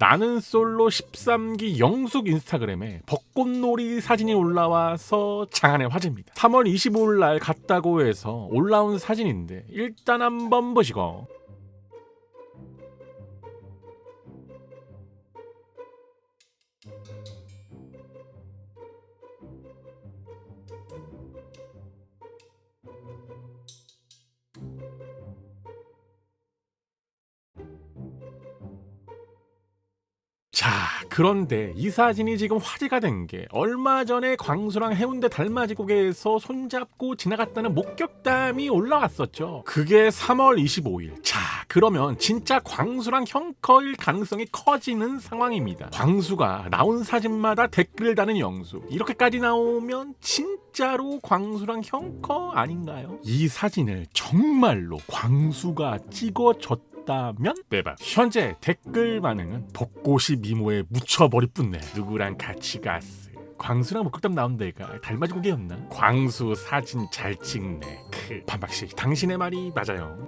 나는 솔로 13기 영숙 인스타그램에 벚꽃놀이 사진이 올라와서 장안의 화제입니다. 3월 25일 날 갔다고 해서 올라온 사진인데 일단 한번 보시고 자, 그런데 이 사진이 지금 화제가 된 게 얼마 전에 광수랑 해운대 달맞이곡에서 손잡고 지나갔다는 목격담이 올라왔었죠. 그게 3월 25일. 자, 그러면 진짜 광수랑 형커일 가능성이 커지는 상황입니다. 광수가 나온 사진마다 댓글을 다는 영수. 이렇게까지 나오면 진짜로 광수랑 형커 아닌가요? 이 사진을 정말로 광수가 찍어줬 다면 빼박 현재 댓글 반응은 벚꽃이 미모에 묻혀버리 뿐네. 누구랑 같이 갔어 광수랑 목격담 나온 데가 달맞이곡이었나? 광수 사진 잘 찍네. 크 반박씨. 당신의 말이 맞아요